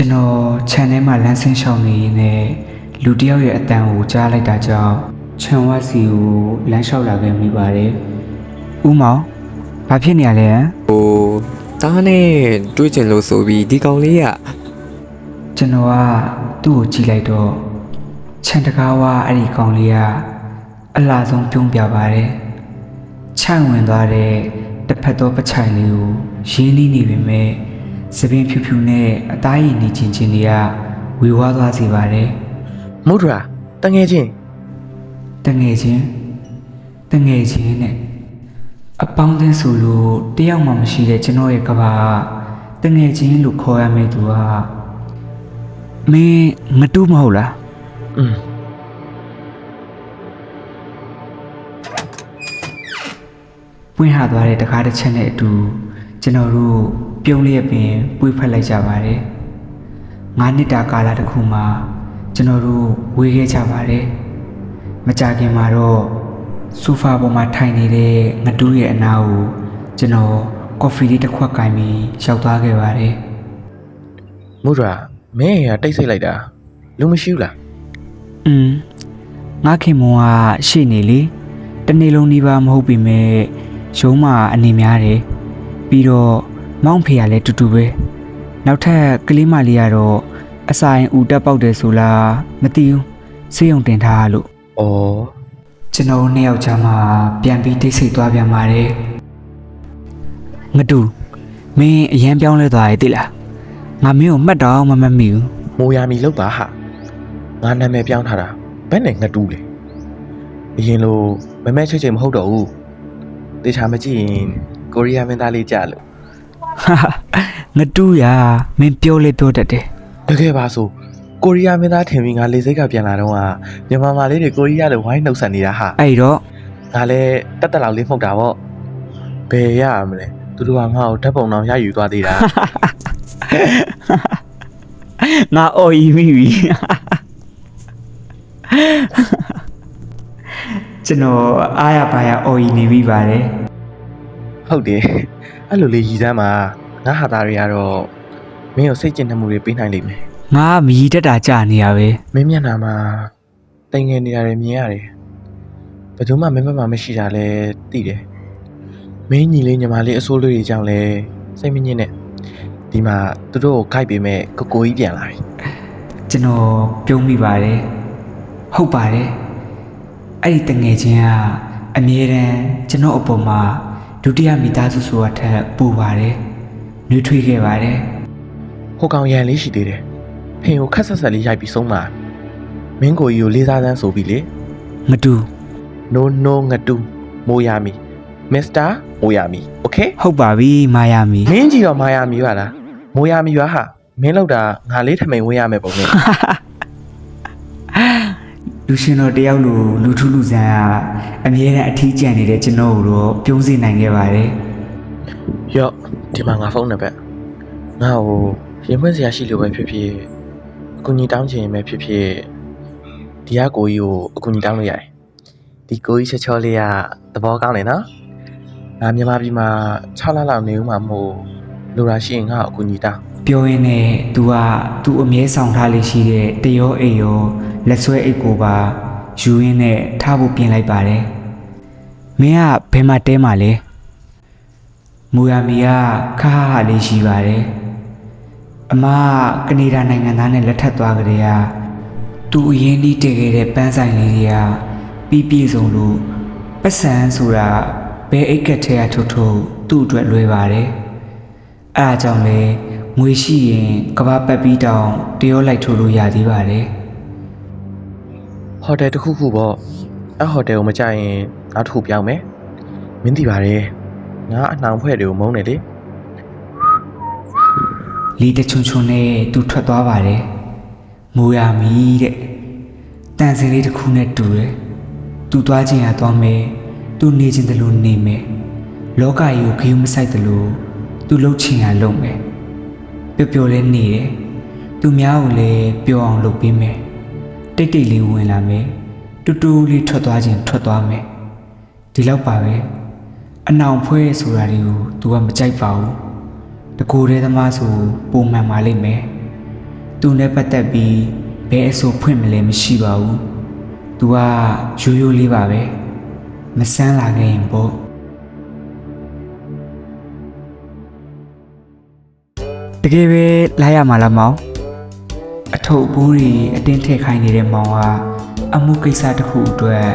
ကျွန်တော်ခြံထဲမှာလမ်းဆင်းရှောင်နေရင်းနဲ့လူတစ်ယောက်ရဲ့အတန်ကိုကြားလိုက်တာကြောင့်ခြံဝစီကိုလမ်းလျှောက်လာခဲ့မိပါတယ်။ဦးမောင်ဘာဖြစ်နေရလဲဟမ်ဟိုတားနဲ့တွေ့ချင်လို့ဆိုပြီးဒီကောင်လေးကကျွန်တော်ကသူ့ကိုကြည့်လိုက်တော့ခြံတကားဝအဲ့ဒီကောင်လေးကအလှဆုံးပြုံးပြပါတယ်။ခြံဝင်သွားတဲ့တစ်ဖက်သောပချိုင်လေးကိုရင်းနှီးနေပေမဲ့ သပင်ဖြူဖြူနဲ့အသားရည်နေချင်းချင်းတွေကဝေဝါးသွားစေပါတယ်မုဒရာတငယ်ချင်းတငယ်ချင်းတငယ်ချင်းနဲ့အပေါင်းအသင်းဆိုလို့တယောက်မှမရှိတဲ့ကျွန်တော်ရဲ့ကဘာတငယ်ချင်းလို့ခေါ်ရမယ့်သူကမင်းမတူးမဟုတ်လားอืมပွင့်ဟသွားတဲ့တကားတစ်ချက်နဲ့အတူကျွန်တော်တို့ပြုံးလျက်ပင်ပွေဖက်လိုက်ကြပါတယ်ငါးနှစ်တာကာလတစ်ခုမှာကျွန်တော်တို့ဝေးခဲ့ကြပါတယ်မကြခင်မှာတော့ဆိုဖာပေါ်မှာထိုင်နေတဲ့ငတူးရဲ့အနားကိုကျွန်တော်ကော်ဖီလေးတစ်ခွက်ကင်ပြီးရောက်သွားခဲ့ပါတယ်မုဒရာမင်းရတိတ်ဆိတ်လိုက်တာလူမရှိဘူးလားอืมငါခင်မွန်ကရှေ့နေလေတနေ့လုံးဒီပါမဟုတ်ပြီမဲ့ရုံးမှာအနေများတယ်ပြီးတော့ မောင်ဖေကလည်းတူတူပဲနောက်ထပ်ကလေးမလေးကတော့အဆိုင်ဦးတက်ပေါက်တယ်ဆိုလားမသိဘူးစေးုံတင်ထားလို့ဩကျွန်တော်နှစ်ယောက်ချာမှပြန်ပြီးတိတ်ဆိတ်သွားပြန်ပါတယ်ငတူမင်းအရန်ပြောင်းလဲသွားရဲ့တိလားငါမင်းကိုမှတ်တော့မမှတ်မိဘူးမိုးယာမီလောက်ပါဟာငါနာမည်ပြောင်းထားတာဘယ်နဲ့ငတူးလဲအရင်လိုမမဲချွတ်ချင်မဟုတ်တော့ဘူးတေချာမကြည့်ရင်ကိုရီးယားမင်းသားလေးကြလို့ဟာဟာ ငတူရမင်းပြောလေပြောတတ်တယ်တကယ်ပါဆိုကိုရီးယားမင်းသားထင်ပြီးငါလေစိတ်ကပြန်လာတော့ကမြန်မာမာလေးတွေကိုရီးယားလိုဝိုင်းနှုတ်ဆက်နေတာဟာအဲ့တော့ငါလည်းတက်တက်လောက်လေးမှုတ်တာပေါ့ဘယ်ရမလဲသူတို့ကငါ့ကိုဓာတ်ပုံတော်ရယူသွားသေးတာငါအော်ရီမိပြီကျွန်တော်အားရပါရအော်ရီနေပြီပါတယ်ဟုတ်တယ် အဲ့လိုလေးရည်စမ်းမှာငါဟာသားတွေကတော့မင်းကိုစိတ်ကျဉ်နှမှုတွေပေးနိုင်လိမ့်မယ်ငါမြည်တက်တာကြာနေရပဲမင်းမျက်နှာမှာတိမ်ငယ်နေရတယ်မြင်ရတယ်ဘယ်သူမှမင်းဘက်မှာမရှိတာလဲသိတယ်မင်းညီလေးညီမလေးအဆိုးလေးတွေကြောင့်လဲစိတ်မညစ်နဲ့ဒီမှာသူတို့ကိုခိုက်ပေးမဲ့ကိုကိုကြီးပြန်လာပြီကျွန်တော်ပြုံးမိပါတယ်ဟုတ်ပါတယ်အဲ့ဒီတငယ်ချင်းကအမြဲတမ်းကျွန်တော်အပေါ်မှာ ဒုတိယမိသားစုဆိုတာထက်ပူပါတယ်နှွေးထွေးခဲ့ပါတယ် ဟိုကောင်ရန်လေးရှိသေးတယ်ဖင်ကိုခက်ဆက်ဆက်လေးရိုက်ပြီးဆုံးမှာမင်းကိုကြီးကိုလေးစားသန်းဆိုပြီးလေ ငတူ no no ငတူမိုးယာမီမစ္စတာမိုးယာမီโอเค ဟုတ်ပါပြီမာယာမီ မင်းကြီးတော့မိုးယာမီပါလားမိုးယာမီရွာဟာမင်းလောက်တာငါလေးထမိန်ဝင်းရမယ်ပုံနဲ့ လူရှင်တော်တယောက်လိုလူထုလူဆန်းကအမြဲတမ်းအထီးကျန်နေတဲ့ကျွန်တော်ကိုတော့ပြုံးစေနိုင်ခဲ့ပါတယ်ရော့ဒီမှာငါဖုန်းနံပါတ်ငါ့ကိုရင်ဖွင့်စရာရှိလို့ပဲဖြစ်ဖြစ်အကူကြီးတောင်းချင်ရင်ပဲဖြစ်ဖြစ်ဒီကကိုကြီးကိုအကူကြီးတောင်းလို့ရတယ်ဒီကိုကြီးချောချောလေးကသဘောကောင်းတယ်နော်ငါမြန်မာပြည်မှာ6လလောက်နေဦးမှာမဟုတ်လိုရာရှိရင်ငါ့ကိုအကူကြီးတောင်း ပြောရင်းနဲ့ तू က तू အမြဲဆောင်ထားလေးရှိတဲ့တရောအိတ်ရောလက်ဆွဲအိတ်ကိုပါယူရင်းနဲ့ထားဖို့ပြင်လိုက်ပါတယ်မင်းကဘယ်မှာတဲမှာလဲမူယာမီကခါဟာဟာလေးရှိပါတယ်အမကကနေဒါနိုင်ငံသားနဲ့လက်ထပ်သွားကြတဲ့ကသူအရင်ဒီတည်ခဲ့တဲ့ပန်းဆိုင်လေးတွေကပြီးပြည့်စုံလို့ပတ်စံဆိုတာဘယ်အိတ်ကက်ထဲကထုတ်ထုတ်သူ့အတွက်လွယ်ပါတယ်အဲအကြောင်းလဲ ငွေရှိရင်ကဘာပတ်ပြီးတောင်တရောလိုက်ထိုးလို့ရသေးပါတယ်ဟိုတယ်တစ်ခုခုပေါ့အဲ့ဟိုတယ်ကိုမကြရင်ငါတစ်ခုပြောင်းမယ်မင်းသိပါတယ်ငါအနှောင်ဖွဲ့တွေကိုမုန်းတယ်လေလီတချွန်ချွန်နဲ့သူထွက်သွားပါတယ်မူရမီတဲ့တန်စင်လေးတစ်ခုနဲ့တူတယ်သူသွားခြင်းရသွားမယ်သူနေခြင်းတလို့နေမယ်လောကကြီးကိုခရုမဆိုင်တလို့သူလှုပ်ချင်ရလုပ်မယ် ပျော်ပျော်လေးနေတယ်သူများကိုလည်းပျော်အောင်လုပ်ပေးမယ်တိတ်တိတ်လေးဝင်လာမယ်တူတူလေးထွက်သွားခြင်းထွက်သွားမယ်ဒီလောက်ပါပဲအနောင်ဖွဲဆိုတာတွေကို तू ကမကြိုက်ပါဘူးတကူတဲ့သမားဆိုပုံမှန်ပါလိမ့်မယ်သူနဲ့ပတ်သက်ပြီးဘယ်အဆိုဖွင့်မလဲမရှိပါဘူး तू ကရိုးရိုးလေးပါပဲမဆန်းလာခဲ့ရင်ပေါ့ ကယ်ပဲလိုက်ရမှာလားမောင်အထုပ်အပိုးတွေအတင်းထည့်ခိုင်းနေတဲ့မောင်ကအမှုကိစ္စတစ်ခုအတွက်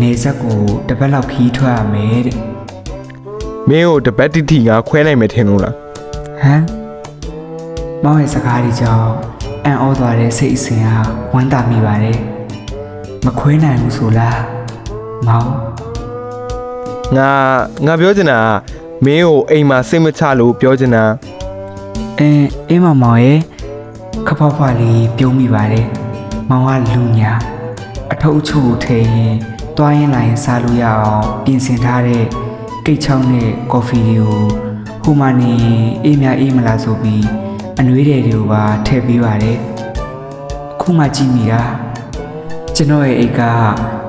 နေဆက်ကိုတစ်ပတ်လောက်ခီးထွက်ရမယ်တဲ့မင်းကိုတပတ်တိတိငါခွဲနိုင်မယ်ထင်လို့လားဟမ်မောင်ရဲ့စကားတွေကြောင့်အံ့ဩသွားတဲ့စိတ်အစဉ်ဟာဝမ်းသာမိပါတယ်မခွေးနိုင်ဘူးဆိုလားမောင်ငါငါပြောချင်တာကမင်းကိုအိမ်မှာစိတ်မချလို့ပြောချင်တာ အင်းအေးမမောင်ရဲ့ခပ်ဖွားဖွားလေးပြုံးမိပါတယ်မောင်ကလူညာအထုပ်အချို့ထဲရင်တွားရင်လာရင်စားလို့ရအောင်ပြင်ဆင်ထားတဲ့ကိတ်ချောင်းနဲ့ကော်ဖီတွေကိုဟိုမှနေအေးမြအေးမလားဆိုပြီးအနှွေးတွေကိုပါထည့်ပေးပါတယ်အခုမှကြည့်မိတာကျွန်တော်ရဲ့အိတ်က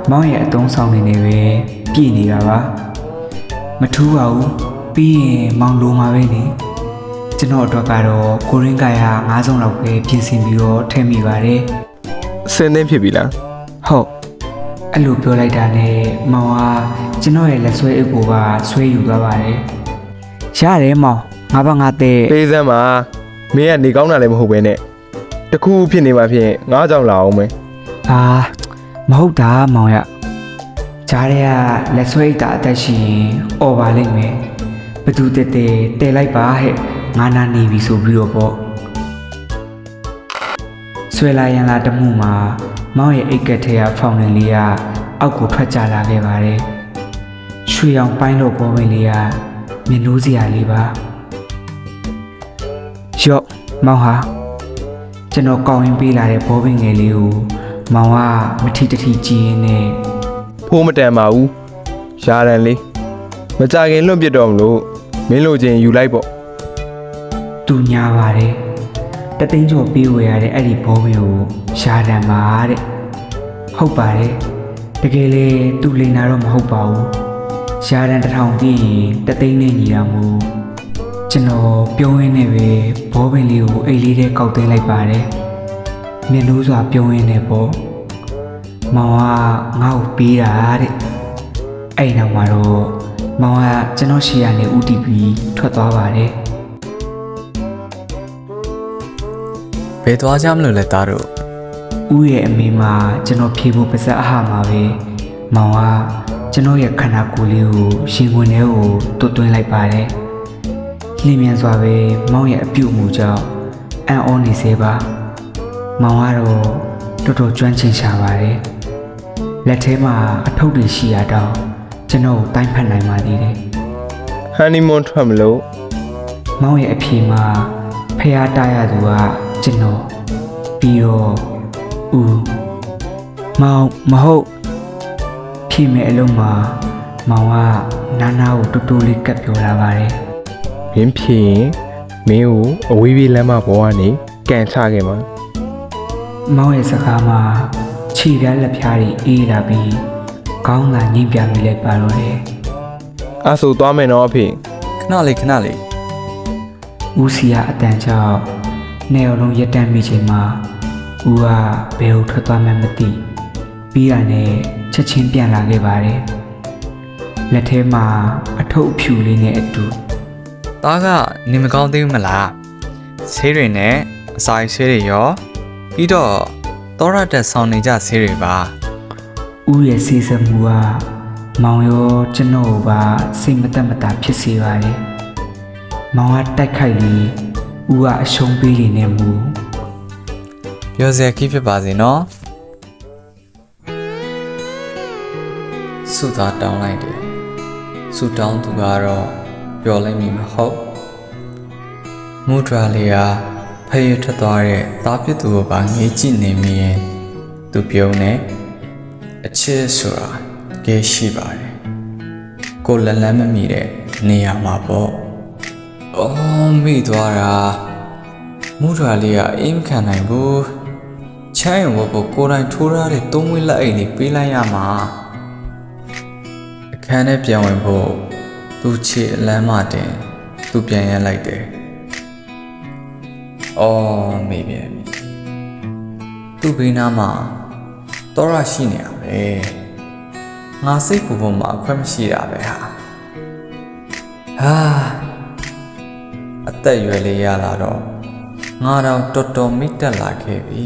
မောင်ရဲ့အတုံးဆောင်နေနေပဲပြည့်နေတာပါမထူးပါဘူးပြီးရင်မောင်လိုမှာပဲနေ ကျွန်တော်အတွက်ကတော့ကိုရင်းကာယ၅ဆုံးလောက်ပဲပြင်ဆင်ပြီးတော့ထည့်မိပါတယ်စင်းသိမ်းဖြစ်ပြီလားဟုတ်အဲ့လိုပြောလိုက်တာနဲ့မောင်ကကျွန်တော်ရဲ့လက်ဆွဲအုပ်ကိုပါဆွဲယူသွားပါတယ်ရတယ်မောင်ငါဘာငါတဲ့ပေးစမ်းပါမင်းကနေကောင်းတာလည်းမဟုတ်ပဲနဲ့တခုဖြစ်နေမှဖြင့်ငါကြောင့်လာအောင်မယ်အာမဟုတ်တာမောင်ရကြားရဲကလက်ဆွဲအိတ်တာအသက်ရှိရင်អော်ပါလိမ့်မယ်ဘသူတဲတဲတဲလိုက်ပါဟဲ့ ငါနာနေပြီဆိုပြီးတော့ပေါ့ဆွဲလာရန်လာတမှုမှာမောင်ရဲ့အိတ်ကက်ထဲကဖောင်နေလေးကအောက်ကိုထွက်ကျလာခဲ့ပါတယ်ရွှေရောင်ပိုင်းလို့ပေါ်ပင်လေးကမြင်လို့စရာလေးပါရော့မောင်ဟာကျွန်တော်ကောင်းရင်ပေးလာတဲ့ဘောပင်ငယ်လေးကိုမောင်ကမထီတထီကြည့်ရင်းနဲ့ဖိုးမတန်ပါဘူးရှားတန်လေးမကြခင်လွန့်ပစ်တော့မလို့မင်းလိုချင်ယူလိုက်ပေါ့ သူညာပါတယ်တသိန်းကျော်ပေးဝယ်ရတဲ့အဲ့ဒီဘောပင်ကိုရှားတန်ပါတဲ့ဟုတ်ပါတယ်တကယ်လေသူလိန်တာတော့မဟုတ်ပါဘူးရှားတန်တစ်ထောင်ပြည့်ရင်တသိန်းနဲ့ညီတာမို့ကျွန်တော်ပြုံးရင်းနဲ့ပဲဘောပင်လေးကိုအိတ်လေးထဲကောက်သိမ်းလိုက်ပါတယ်မြင်လို့စွာပြုံးရင်းနဲ့ပေါ့မောင်ကငါ့ကိုပေးတာတဲ့အဲ့နောက်မှာတော့မောင်ကကျွန်တော်ရှေ့ကနေဥတီပြီးထွက်သွားပါတယ် ဘယ်သွားကြမလို့လဲသားတို့ဦးရဲ့အမေမှာကျွန်တော်ဖြေဖို့ပါစက်အဟာမှာပဲမောင်ကကျွန်တော်ရဲ့ခန္ဓာကိုယ်လေးကိုရှင်ဝင်ထဲကိုတွတ်သွင်းလိုက်ပါတယ်လင်းမြန်စွာပဲမောင်ရဲ့အပြုတ်မှုကြောင့်အံ့ဩနေစေပါမောင်ကတော့တော်တော်ကျွမ်းကျင်ရှာပါတယ်လက်ထဲမှာအထုပ်တွေရှိရတော့ကျွန်တော်ကိုတိုင်းဖက်နိုင်ပါသေးတယ်ဟန်နီမွန်းထွက်မလို့မောင်ရဲ့အဖြေမှာဖះတားရသူက ကျွန်တော်ပြီးတော့ဦးမောင်မဟုတ်ဖြေမဲ့အလုံးမှာမောင်ကနာနာကိုတူတူလေးကပ်ပြောလာပါတယ်မင်းဖြေရင်မင်းကိုအဝေးပြေးလမ်းမပေါ်ကနေကန်ချခဲ့မှာမောင်ရဲ့စကားမှာခြေပြားလက်ပြားတွေအေးလာပြီးခေါင်းကညှိပြမိလိုက်ပါတော့တယ်အဲ့ဆိုသွားမယ်နော်အဖေခဏလေးခဏလေးဦးစီကအတန်ကြောင့် နေအောင်လုံးရက်တန့်မိချိန်မှာဦးကဘယ်ကိုထွက်သွားမှန်းမသိပြီးရနဲ့ချက်ချင်းပြန်လာခဲ့ပါတယ်လက်ထဲမှာအထုပ်အဖြူလေးနဲ့အတူသားကနေမကောင်းသေးဘူးမလားဆေးတွေနဲ့အစာအိမ်ဆေးတွေရောပြီးတော့သောရတက်ဆောင်နေကြဆေးတွေပါဦးရဲ့စီစမှုကမောင်ရောကျွန်တော်ကိုပါစိတ်မသက်မသာဖြစ်စေပါတယ်မောင်ကတိုက်ခိုက်ပြီး ဦးကအရှုံးပေးနေနေမူပြောစရာကြီးဖြစ်ပါစေနော်ဆုသားတောင်းလိုက်တယ်ဆုတောင်းသူကတော့ပြောလိုက်မိမဟုတ်မူဒရာလေးကဖယက်ထွက်သွားတဲ့သားဖြစ်သူကိုပါငေးကြည့်နေမိရင်သူပြုံးနေအချစ်ဆိုတာတကယ်ရှိပါတယ်ကိုလက်လန်းမမိတဲ့နေရာမှာပေါ့ အော်မိသွားတာမူဒရာလေးကအိမ်မခံနိုင်ဘူးချမ်းရုံဘကိုကိုယ်တိုင်ထိုးထားတဲ့သုံးဝိလက်အိတ်လေးပေးလိုက်ရမှာအခန်းထဲပြန်ဝင်ဖို့သူ့ချစ်အလန်းမတင်သူပြန်ရလိုက်တယ်။အော်မေပြန်ပြီသူ့ဘေးနားမှာတော်ရရှိနေရပဲငါစိတ်ပူပုံမှာအခွင့်မရှိတာပဲဟာဟာအ သက်အရွယ်လေးရလာတော့ငါတော့တော်တော်မိတ်တက်လာခဲ့ပြီ